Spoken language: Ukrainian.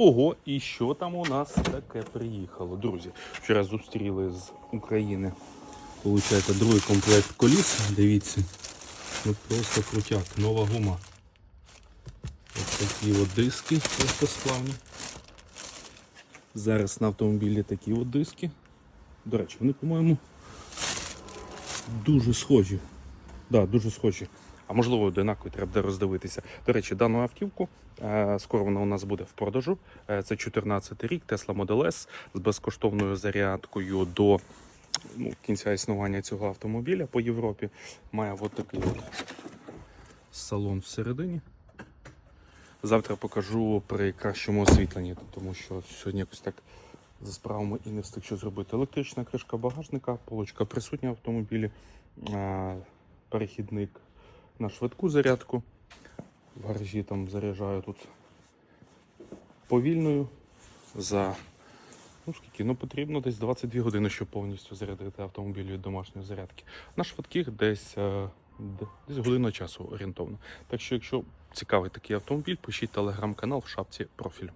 Ого, і що там у нас таке приїхало? Друзі, вчора зустріли з України. Получається, другий комплект коліс. Дивіться. Ну просто крутяк, нова гума. Ось такі от диски легкосплавні. Зараз на автомобілі такі от диски. До речі, вони, по-моєму, дуже схожі. Да, дуже схожі. А можливо, одинакові треба буде роздивитися. До речі, дану автівку е, скоро вона у нас буде в продажу. Е, це 14 рік, Tesla Model S з безкоштовною зарядкою до ну, кінця існування цього автомобіля по Європі. Має от такий от салон всередині. Завтра покажу при кращому освітленні, тому що сьогодні якось так за справами і не встиг що зробити. Електрична кришка багажника, полочка присутня в автомобілі, е, перехідник на швидку зарядку. В гаражі там заряджаю тут повільною за ну скільки ну потрібно десь 22 години, щоб повністю зарядити автомобіль від домашньої зарядки. На швидких десь, е, десь година часу орієнтовно. Так що, якщо цікавий такий автомобіль, пишіть телеграм-канал в шапці профілю.